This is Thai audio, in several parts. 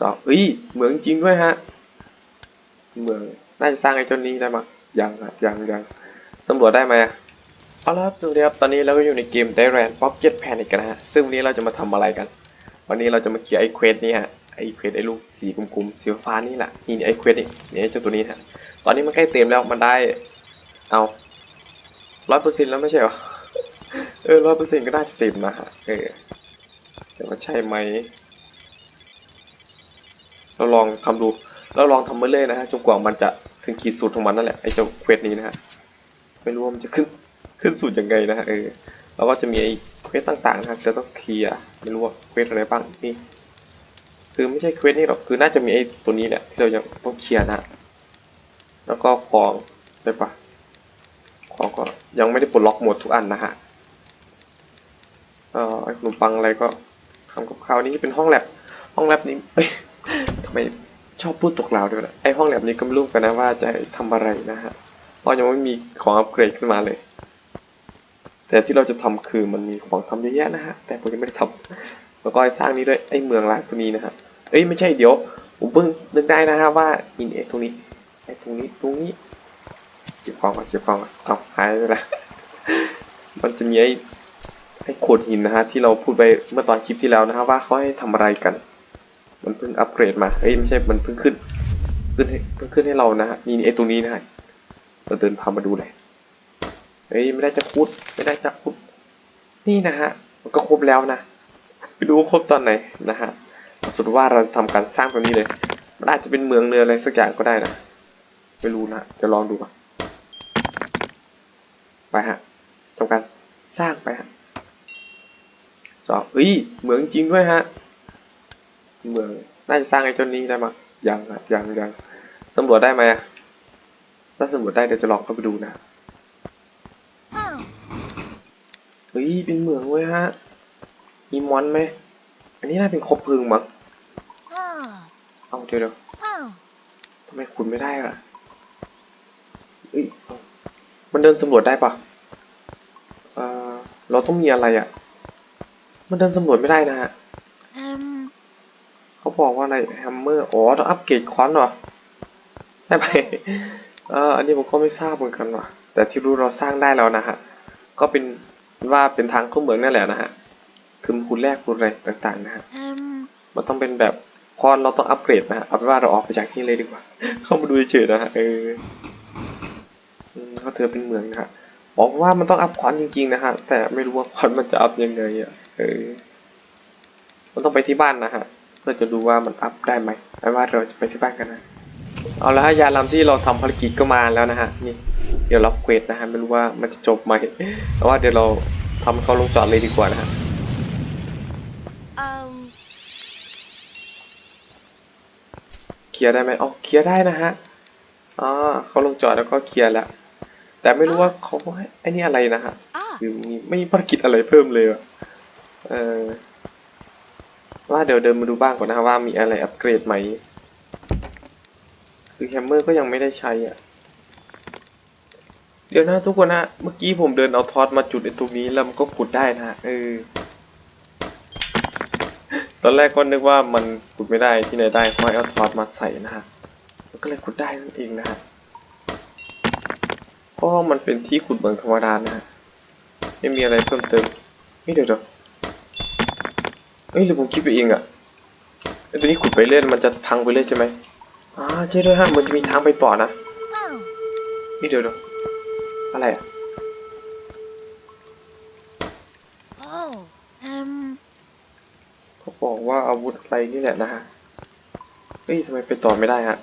สองเอ้ยเหมืองจริงด้วยฮะเหมืองน่าจะสร้างไอ้เจ้านี้ได้มั้งยังยังยังสำรวจได้ไหมอะเอาละครับสวัสดีครับตอนนี้เราก็อยู่ในเกม d y r a n Pocket Panic กันนะฮะซึ่งวันนี้เราจะมาทำอะไรกัน วันนี้เราจะมาเคลียร์ไอ้เควสนี้ฮะไอ้เควสไอ้ลูกสีกลมๆสีฟ้านี่แหละนี่ไอ้เควสนี่นี่ไอ้เจ้าตัวนี้ฮะตอนนี้มันใกล้เต็มแล้วมันได้เอาร้อยเปอร์เซ็นต์แล้วไม่ใช่หรอเออร้อยเปอร์เซ็นต์ก็น่าจะเต็มนะฮะเออแต่ว่าใช่ไหม เราลองทำดูเราลองทำมาเรื่อยนะฮะจนกว่ามันจะถึงขีดสุดของมันนั่นแหละไอ้เจ้าเควสนี้นะฮะไม่รู้ว่ามันจะขึ้นขึ้นสุดยังไงนะฮะเออแล้วก็จะมีไอ้เควสต่างๆนะฮะจะต้องเคลียร์ไม่รู้ว่าเควสอะไรบ้างนี่คือไม่ใช่เควสนี่หรอกคือน่าจะมีไอ้ตัวนี้แหละที่เรายังต้องเคลียร์นะฮะแล้วก็ของได้ปะของก็ยังไม่ได้ปลดล็อกหมดทุกอันนะฮะเอ่อไอ้ขนมปังอะไรก็ทำกับข้าวนี้เป็นห้องแลบห้องแลบนี้ ทำไมชอบพูดตกลาวด้วยนะไอห้องแลบนี้ก็ไม่รู้กันนะว่าจะทำอะไรนะฮะเพราะยังไม่มีของอัปเกรดขึ้นมาเลย แต่ที่เราจะทำคือมันมีของทำเยอะแยะนะฮะแต่ผมยังไม่ได้ทำแล้วก็ไอสร้างนี้ด้วยไอเมืองล้างตัวนี้นะฮะเอ้ยไม่ใช่เดี๋ยวผมเพิ่งนึกได้นะฮะว่าอินเอตรงนี้ไอตรงนี้ตรงนี้เก็บของก่อนเก็บของก่อนเอาหายไปล้วมันจะมีไอไอโขดหินนะฮะที่เราพูดไปเมื่อตอนคลิปที่แล้วนะฮะว่าเขาให้ทำอะไรกัน มันเพิ่งอัปเกรดมา เฮ้ยไม่ใช่ มันเพิ่งขึ้น ขึ้นให้เพิ่งขึ้นให้เรานะฮะนี่ไอ้ตรงนี้นะฮะเราเดินพามาดูเลยเฮ้ยไม่ได้จะคุด ไม่ได้จะคุด นี่นะฮะ มันก็ครบแล้วนะไปดูครบตอนไหนนะฮะสมมติว่าเราทำการสร้างตรงนี้เลย มันอาจจะเป็นเมืองเรืออะไรสักอย่างก็ได้นะ ไม่รู้นะจะลองดูก่อนไปฮะทำการสร้างไปฮะสองเฮ้ย เหมืองจริงด้วยฮะ เมืองน่าจะสร้างไอ้เจ้านี้ได้มั้งยังอะยังยังสำรวจได้ไหมอะถ้าสำรวจได้เดี๋ยวจะลองเข้าไปดูนะเฮ้ยเป็นเมืองเว้ยฮะมีมอนไหมอันนี้น่าเป็นคบเพลิงมั้งเอาเดี๋ยวเดี๋ยวทำไมขุดไม่ได้ล่ะเอ้ยมันเดินสำรวจได้ปะเออเราต้องมีอะไรอะมันเดินสำรวจไม่ได้นะฮะ บอกว่าอะไรแฮมเมอร์อ๋อต้องอัปเกรดคอนเหรอใช่ไหมเอออันนี้ผมก็ไม่ทราบเหมือนกันว่ะ แต่ที่รู้เราสร้างได้แล้วนะฮะ ก็เป็นว่าเป็นทางเข้าเมืองนั่นแหละนะฮะ คือคุณแรกคุณอะไรต่างๆนะฮะ มันต้องเป็นแบบคอนเราต้องอัปเกรดนะฮะ เอาเป็นว่าเราออกไปจากที่เลยดีกว่า เข้ามาดูเฉยๆนะฮะ เอออืมเขาเธอเป็นเมืองนะฮะ บอกว่ามันต้องอัพคอนจริงๆนะฮะ แต่ไม่รู้ว่าคอนมันจะอัพยังไงอะ เออ มันต้องไปที่บ้านนะฮะ เพื่อจะดูว่ามันอัพได้ไหมไม่ว่าเราจะไปที่บ้านกันนะ เอาละฮะยาลำที่เราทำภารกิจก็มาแล้วนะฮะนี่เดี๋ยวเราเควสนะฮะไม่รู้ว่ามันจะจบไหมแต่ว่าเดี๋ยวเราทำเขาลงจอดเลยดีกว่านะฮะ Um, เคลียร์ได้ไหมอ๋อเคลียร์ได้นะฮะอ๋อเขาลงจอดแล้วก็เคลียร์แล้วแต่ไม่รู้ว่าเขาให้ไอ้นี่อะไรนะฮะ ah, คือมีไม่มีภารกิจอะไรเพิ่มเลยอะเออ ว่าเดี๋ยวเดินมาดูบ้างก่อนนะฮะว่ามีอะไรอัปเกรดไหม คือแฮมเมอร์ก็ยังไม่ได้ใช้อะ เดี๋ยวนะทุกคนนะเมื่อกี้ผมเดินเอาทอสมาจุดไอ้ตรงนี้แล้วมันก็ขุดได้นะฮะเออ ตอนแรกก็นึกว่ามันขุดไม่ได้ที่ไหนได้เพราะให้เอาทอสมาใส่นะฮะมันก็เลยขุดได้นั่นเองนะฮะเพราะมันเป็นที่ขุดเหมืองธรรมดานะฮะไม่มีอะไรเพิ่มเติมนี่เดี๋ยวเดี๋ยว เอ้ยหรือผมคิดไปเองอะไอ้ตัวนี้ขุดไปเรื่อยมันจะพังไปเรื่อยใช่ไหมอ่าใช่ด้วยฮะมันจะมีทางไปต่อนะนี่เดี๋ยวดี๋ยวอะไรอะเขาบอกว่าอาวุธอะไรนี่แหละนะฮะเฮ้ยทำไมไปต่อไม่ได้ฮะ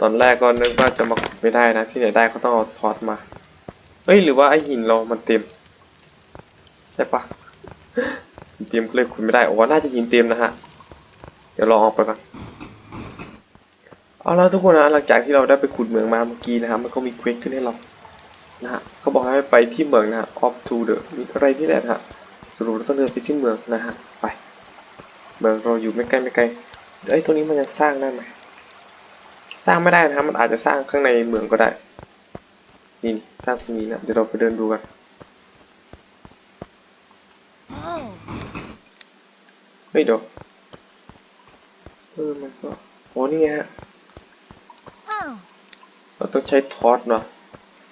ตอนแรกก็นึกว่าจะมาขุดไม่ได้นะที่ไหนได้เขาต้องเอาทอดมาเฮ้ยหรือว่าไอหินเรามันเต็มใช่ปะ มก็เลยขุดไม่ได้โอ้น่าจะหินเต็มนะฮะ เดี๋ยวลองออกไปก่อนเอาล้วทุกคนนะหลังจากที่เราได้ไปขุดเหมืองมาเมื่อกี้นะครับมันก็มีเควสขึ้นให้เรานะฮะเขาบอกให้ไปที่เมืองนะฮะ off to the มีอะไรที่ไหนนะฮะสรุปเราต้องเดินไปที่เมืองนะฮะไปเมืองเราอยู่ไม่ไกลไม่ไกลเอ้ยตัวนี้มันยังสร้างได้ไหมสร้างไม่ได้นะครับมันอาจจะสร้างข้างในเมืองก็ได้นี่สร้างตรงนี้นะเดี๋ยวเราไปเดินดูกัน oh, ฮ้ยเดี๋ยวเออมันก็โอ้นี่ไงฮะ Oh. เราต้องใช้ทอสเนาะ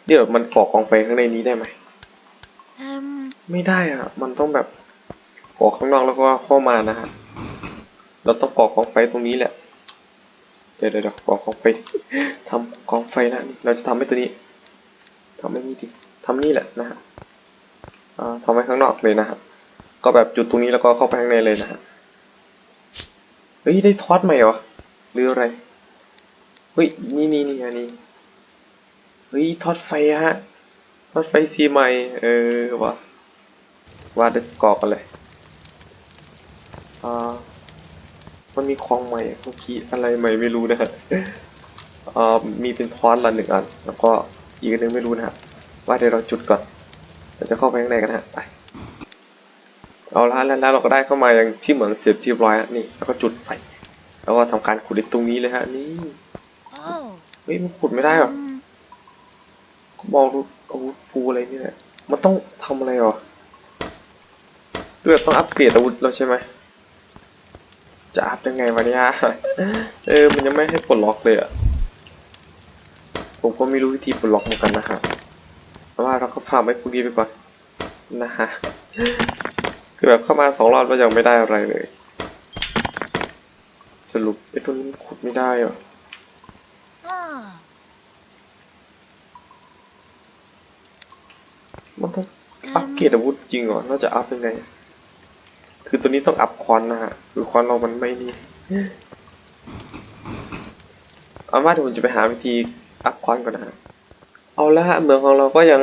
เดี๋ยวมันก่อกองไฟข้างในนี้ได้ไหม Um. ไม่ได้อะ มันต้องแบบก่อข้างนอกแล้วก็เข้ามานะฮะเราต้องก่อกองไฟตรงนี้แหละเดี๋ยวเดี๋ยวเดี๋ยวก่อกองไฟทำกองไฟนะนี่เราจะทำให้ตัวนี้ทำให้นี่ดิทำนี่แหละนะฮะอ่าทำไว้ข้างนอกเลยนะฮะก็แบบจุดตรงนี้แล้วก็เข้าไปข้างในเลยนะฮะ เฮ้ยได้ทอสใหม่เหรอหรืออะไร เฮ้ยนี่นี่นี่อันนี้ เฮ้ยทอดไฟฮะ ทอดไฟสีใหม่ เออวะว่าเด็กกรอกกันเลยอ่ามันมีของใหม่เมื่อกี้อะไรใหม่ไม่รู้นะฮะอ่ามีเป็นทอนละหนึ่งอัน แล้วก็อีกอันหนึงไม่รู้นะฮะว่าเดี๋ยวเราจุดก่อนเราจะเข้าไปข้างในกันฮะไป เอาละแล้วแล้วเราก็ได้เข้ามาอย่างที่เหมือนเสียบที่ร้อยนี่แล้วก็จุดไฟแล้วก็ทำการขุดในตรงนี้เลยฮะนี่เฮ้ยมันขุดไม่ได้หรอมองดูอาวุธฟูอะไรนี่แหละมันต้องทำอะไรหรอเลือดต้องอัปเกรดอาวุธแล้วใช่ไหมจะอัพยังไงวะเนี่ยเออมันยังไม่ให้ปลดล็อกเลยอะผมก็ไม่รู้วิธีปลดล็อกเหมือนกันนะฮะแต่ว่าเราก็ฟาร์มไว้พวกนี้ไปก่อนนะฮะ คือแบบเข้ามาสองรอบแล้วยังไม่ได้อะไรเลย สรุปไอ้ตัวนี้นขุดไม่ได้เหรอ Ah. มันต้องอัปเกรดอาวุธจริงเหรอน่าจะอัพยังไง คือตัวนี้ต้องอัพคอนนะฮะ คือคอนเรามันไม่นี่เอาว่าเดี๋ยวผมจะไปหาวิธีอัพคอนก่อนนะฮะ เอาละฮะเมืองของเราก็ยัง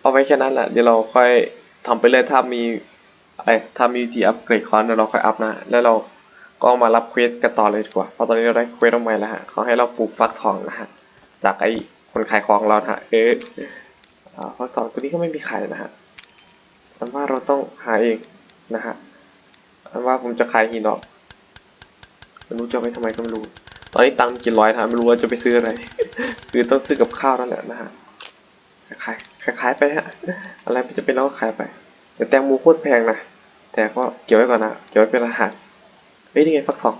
เอาไว้แค่นั้นแหละ เดี๋ยวเราค่อยทำไปเลยถ้ามี ไรถ้ามีวิธีอัพเกรดคอนเดี๋ยวเราค่อยอัพนะแล้วเราก็มารับเควสกันต่อเลยดีกว่าเพราะตอนนี้เราได้เควสออกมาแล้วฮะเขาให้เราปลูกฟักทองนะฮะจากไอ้คนขายของเราฮะเออ่าฟักทองตัวนี้ก็ไม่มีขายนะฮะอันว่าเราต้องหาเองนะฮะอันว่าผมจะขายหินออกไม่รู้จะไปทำไมก็ไม่รู้ตอนนี้ตังค์กินร้อยนะไม่รู้ว่าจะไปซื้ออะไร คือต้องซื้อกับข้าวนั่นแหละนะฮะขายขายไปฮะอะไรจะเป็นเราก็ขายไป แต่แตงโมโคตรแพงนะแต่ก็เก็บไว้ก่อนนะเก็บไว้เป็นอาหารเฮ้ยนี่ไงฟักทอง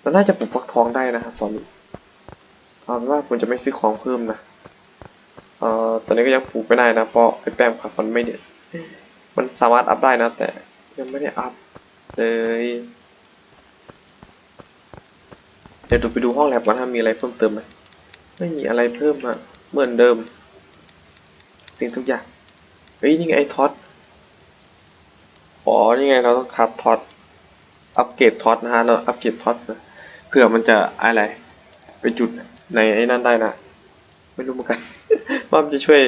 เราน่าจะปลูกฟักทองได้นะครับตอนนี้เอาเป็นว่าผมจะไม่ซื้อของเพิ่มนะเอ่อตอนนี้ก็ยังปลูกไม่ได้นะเพราะไอ้แป้งผักมันไม่เด็ดมันสามารถอัพได้นะ แต่ยังไม่ได้อัพเลยเดี๋ยวดูไปดูห้องแลบก่อนถ้ามีอะไรเพิ่มเติมไหมไม่มีอะไรเพิ่มอะเหมือนเดิม สิ่งทุกอย่างเฮ้ยนี่ไงไอ้ท็อต อ๋อนี่ไงเราต้องคับท็อตอัปเกรดท็อตนะฮะเราอัปเกรดท็อตนะเผื่อมันจะอะไรไปจุดในไอ้นั่นได้นะ ไม่รู้เหมือนกันว่ามันจะช่วย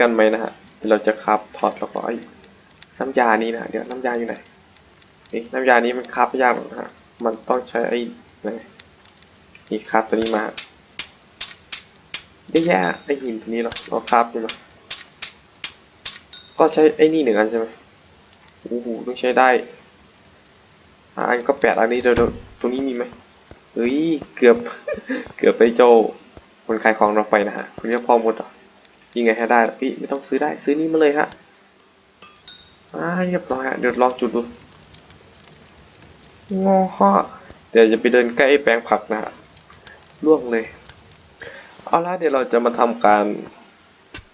กันไหมนะฮะเราจะคับท็อตแล้วก็ไอ้น้ำยานี้นะเดี๋ยวน้ำยาอยู่ไหนนี่น้ำยานี้มันคับยากนะฮะมันต้องใช้ไอ้ไหนนี่คับตัวนี้มาเยอะแยะไอ้หินตัวนี้เราเราคับใช่ไหมก็ใช้ไอ้นี่หนึ่งอันใช่ไหม โอ้โหต้องใช้ได้อันก็แปดอันนี้เดี๋ยวตรงนี้มีไหมเฮ้ยเกือบเกือบไปโจคนขายของเราไปนะฮะคนนี้พอหมดเหรอยิงไงให้ได้พี่ไม่ต้องซื้อได้ซื้อนี้มาเลยฮะอ่าเรียบร้อยฮะเดี๋ยวลองจุดดูงอฮะเดี๋ยวจะไปเดินใกล้แปลงผักนะฮะล่วงเลยเอาละเดี๋ยวเราจะมาทำการ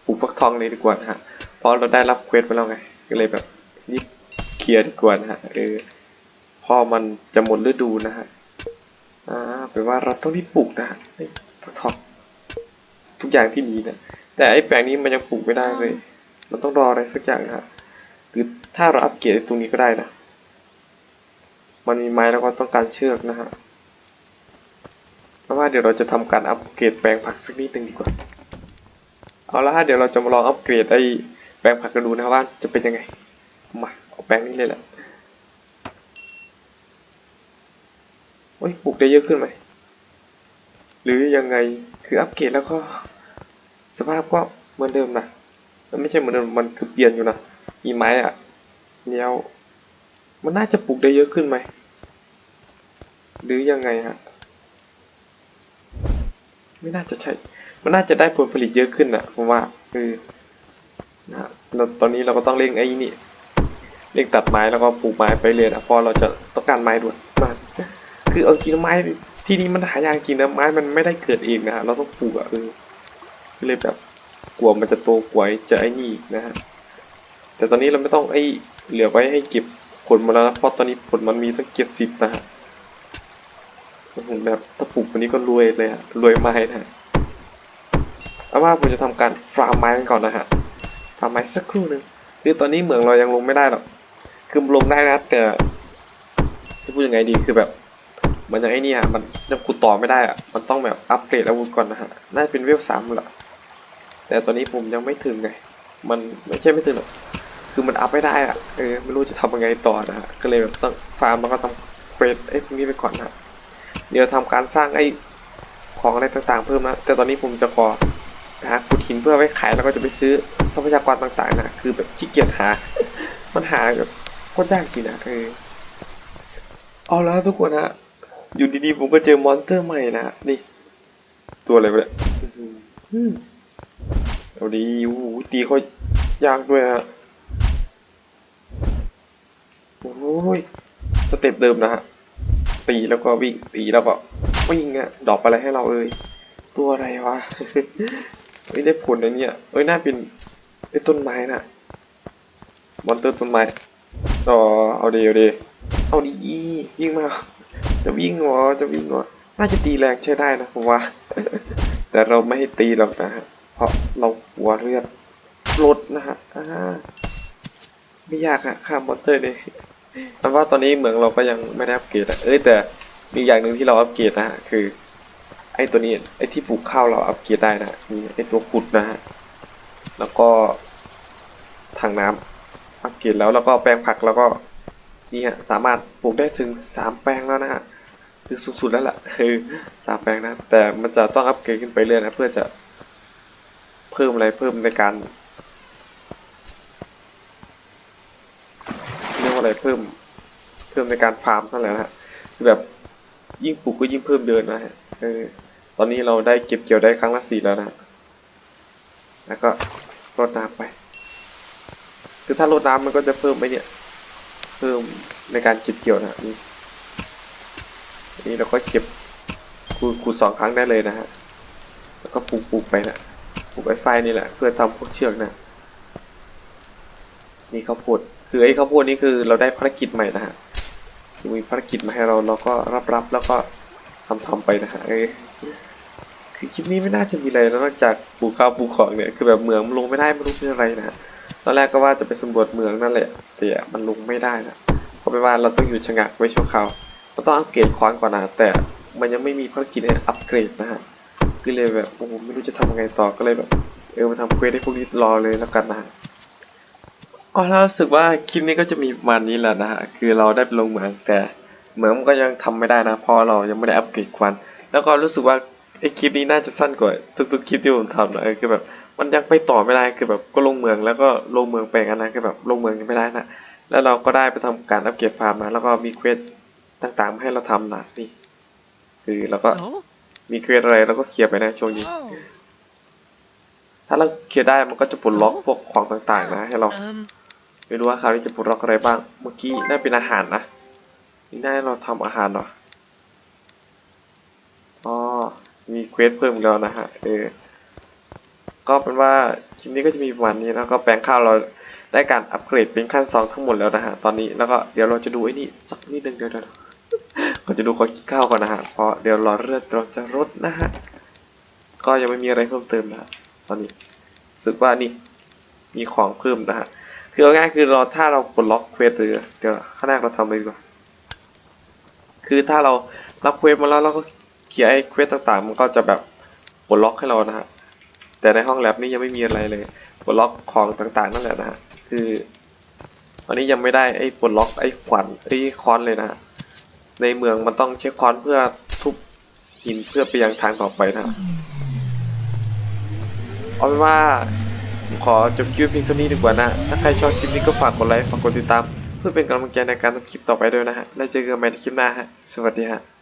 ปลูกฟักทองเลยดีกว่านะฮะเพราะเราได้รับเควสไปแล้วไงก็เลยแบบรีบ เคลียร์ดีกว่านะฮะเออพอมันจะหมดฤดูนะฮะอ่าแปลว่าเราต้องรีบปลูกนะฮะไอ้ฟักทองทุกอย่างที่มีนะแต่ไอ้แปลงนี้มันยังปลูกไม่ได้เลย มันต้องรออะไรสักอย่างนะฮะหรือถ้าเราอัปเกรดตรงนี้ก็ได้นะมันมีไม้แล้วก็ต้องการเชือกนะฮะเพราะว่าเดี๋ยวเราจะทำการอัปเกรดแปลงผักสักนิดหนึ่งดีกว่า เอาละฮะเดี๋ยวเราจะมาลองอัปเกรดไอ้แปลงผักกันดูนะครับว่าจะเป็นยังไง มา แปลงนี้เลยแหละโอ้ยปลูกได้เยอะขึ้นไหม หรือยังไง คืออัปเกรดแล้วก็ สภาพก็เหมือนเดิมนะมันไม่ใช่เหมือนเดิม มันคือเปลี่ยนอยู่นะมีไม้อะแล้วมันน่าจะปลูกได้เยอะขึ้นไหม หรือยังไงฮะ ไม่น่าจะใช่ มันน่าจะได้ผลผลิตเยอะขึ้นนะผมว่าเออนะฮะตอนนี้เราก็ต้องเร่งไอ้นี่ เร่งตัดไม้แล้วก็ปลูกไม้ไปเลยนะพราะเราจะต้องการไม้ด่วนมากคือเอาจริงไม้ที่นี่มันหายากจริงนะไม้มันไม่ได้เกิดเองนะฮะเราต้องปลูกอะเออก็เลยแบบกลัวมันจะโตกว่าจะไอ้นี่นะฮะแต่ตอนนี้เราไม่ต้องไอ้เหลือไว้ให้เก็บผลมาแล้วนะเพราะตอนนี้ผลมันมีตั้งเก็บสิบนะฮะผมแบบถ้าปลูกวันนี้ก็รวยเลยอะรวยไม้นะฮะเอาว่าผมจะทำการฟาร์มไม้กันก่อนนะฮะฟาร์มไม้สักครู่หนึ่งคือตอนนี้เหมืองเรายังลงไม่ได้หรอก คือลงได้นะแต่จะพูดยังไงดีคือแบบมันยังไอ้นี่ฮะมันยังขุดต่อไม่ได้อะมันต้องแบบอัปเกรดอาวุธก่อนนะฮะน่าจะเป็นเวลสามแหละแต่ตอนนี้ผมยังไม่ถึงไง มันไม่ใช่ไม่ถึงหรอกคือมันอัพไม่ได้อะเออไม่รู้จะทำยังไงต่อนะฮะก็เลยแบบต้องฟาร์มแล้วก็ทำเกรดไอ้พวกนี้ไปก่อนนะฮะเดี๋ยวทำการสร้างไอ้ของอะไรต่างๆเพิ่มนะแต่ตอนนี้ผมจะขอหาขุดหินเพื่อไว้ขายแล้วก็จะไปซื้อทรัพยากรต่างๆนะคือแบบขี้เกียจหา มันหาแบบ โคตรยากจริงนะเออเอาแล้วทุกคนฮะอยู่ดีๆผมก็เจอมอนสเตอร์ใหม่นะนี่ ตัวอะไรวะเนี่ยเอาดีโอ้โหตีเขายากด้วยฮะโอ้ยสเต็ปเดิมนะฮะตีแล้วก็วิ่งตีแล้วก็วิ่งอะดอปอะไรให้เราเอ่ยตัวอะไรวะเฮ้ยได้ผลนะเนี่ยเอ้ยน่าเป็นไอ้ต้นไม้น่ะมอนเตอร์ต้นไม้ ต่อเอาดีเอาดีเอาดียิงมาจะวิ่งเหรอจะวิ่งเหรอน่าจะตีแรงใช้ได้นะผมว่า แต่เราไม่ให้ตีหรอกนะฮะเพราะเราหัวเลือดลดนะฮะอ่าไม่ยากอะข้ามมอนเตอร์เลยแต่ว่าตอนนี้เหมืองเราก็ยังไม่ได้อัปเกรดอะเอ้ยแต่มีอย่างหนึ่งที่เราอัปเกรดนะฮะคือไอ้ตัวนี้ไอ้ที่ปลูกข้าวเราอัปเกรดได้นะมีไอ้ตัวขุดนะฮะแล้วก็ถังน้ำ อัปเกรดแล้วแล้วก็แปลงผักแล้วก็นี่ฮะสามารถปลูกได้ถึงสามแปลงแล้วนะฮะคือสุดๆแล้วล่ะคือสามแปลงนะ แต่มันจะต้องอัปเกรดขึ้นไปเรื่อยนะเพื่อจะเพิ่มอะไรเพิ่มในการเรียกว่าอะไรเพิ่มเพิ่มในการฟาร์มนั่นแหละนะฮะคือแบบยิ่งปลูกก็ยิ่งเพิ่มเดินนะฮะเออตอนนี้เราได้เก็บเกี่ยวได้ครั้งละสี่แล้วนะฮะแล้วก็รดน้ำไป คือถ้ารดน้ำมันก็จะเพิ่มไปเนี่ย เพิ่มในการเก็บเกี่ยวนะนี่นี่เราก็เก็บคูณคูณสองครั้งได้เลยนะฮะ แล้วก็ปลูกปลูกไปนะปลูกไอ้ไฟนี่แหละเพื่อทำพวกเชือกนะ นี่ข้าวโพดคือไอ้ข้าวโพดนี่คือเราได้ภารกิจใหม่นะฮะมีภารกิจมาให้เราเราก็รับรับแล้วก็ทำทำไปนะฮะเออคือคลิปนี้ไม่น่าจะมีอะไรแล้วนอกจากปลูกข้าวปลูกของเนี่ยคือแบบเหมืองมันลงไม่ได้ไม่รู้เป็นอะไรนะฮะ ตอนแรกก็ว่าจะไปสำรวจเมืองนั่นแหละแต่มันลงไม่ได้นะเพราะไปว่าเราต้องอยู่ชะงักไว้ชั่วคราวเราต้องอัปเกรดค้อนก่อนนะแต่มันยังไม่มีภารกิจให้อัปเกรดนะฮะก็เลยแบบโอ้โหไม่รู้จะทำยังไงต่อก็เลยแบบเออมาทำเควสให้พวกนี้รอเลยแล้วกันนะฮะอ๋อแล้วรู้สึกว่าคลิปนี้ก็จะมีประมาณนี้แหละนะฮะคือเราได้ไปลงเหมืองแต่เหมืองมันก็ยังทำไม่ได้นะเพราะเรายังไม่ได้อัปเกรดควัน แล้วก็รู้สึกว่าไอ้คลิปนี้น่าจะสั้นกว่าทุกๆคลิปที่ผมทำนะเออคือแบบ มันยังไปต่อไม่ได้คือแบบก็ลงเมืองแล้วก็ลงเมืองไปกันนะคือแบบลงเมืองยังไม่ได้นะแล้วเราก็ได้ไปทำการอัปเกรดฟาร์มนะแล้วก็มีเควสต่างๆมาให้เราทำนะนี่คือเราก็ Oh. มีเควสอะไรเราก็เคลียร์ไปนะช่วงนี้ Oh. ถ้าเราเคลียร์ได้มันก็จะปลดล็อกพวกของต่างๆ นะ ให้เรา Um. ไม่รู้ว่าคราวนี้จะปลดล็อกอะไรบ้างเมื่อกี้น่าเป็นอาหารนะนี่น่าให้เราทำอาหารเหรออ๋อมีเควสเพิ่มอีกแล้วนะฮะเออ ก็เป็นว่าคลิปนี้ก็จะมีประมาณนี้แล้วก็แปลงข้าวเราได้การอัปเกรดเป็นขั้นสองทั้งหมดแล้วนะฮะตอนนี้แล้วก็เดี๋ยวเราจะดูไอ้นี่สักนิดนึงเดี๋ยวเดี๋ยวเราจะดูขอกินข้าวก่อนนะฮะเพราะเดี๋ยวรอเลือดเราจะลดนะฮะก็ยังไม่มีอะไรเพิ่มเติมนะฮะตอนนี้สึกว่านี่มีของเพิ่มนะฮะคือง่ายคือเราถ้าเรากดล็อกเควสหรือเดี๋ยวข้างหน้าเราทำเลยดีกว่าคือถ้าเรารับเควสมาแล้วเราก็เคลียไอ้เควสต่างๆ มันก็จะแบบปลดล็อกให้เรานะฮะ แต่ในห้องแลบนี่ยังไม่มีอะไรเลยปลดล็อกของต่างๆนั่นแหละนะฮะคือตอนนี้ยังไม่ได้ไอ้ปลดล็อกไอ้ขวัญไอ้ค้อนเลยนะฮะในเมืองมันต้องใช้ค้อนเพื่อทุบหินเพื่อไปยังทางต่อไปนะฮะเอาเป็นว่าผมขอจบคลิปเพียงเท่านี้ดีกว่านะ ถ้าใครชอบคลิปนี้ก็ฝากกดไลค์ฝากกดติดตาม เพื่อเป็นกำลังใจในการทำคลิปต่อไปด้วยนะฮะ แล้วเจอกันใหม่ในคลิปหน้าฮะ สวัสดีฮะ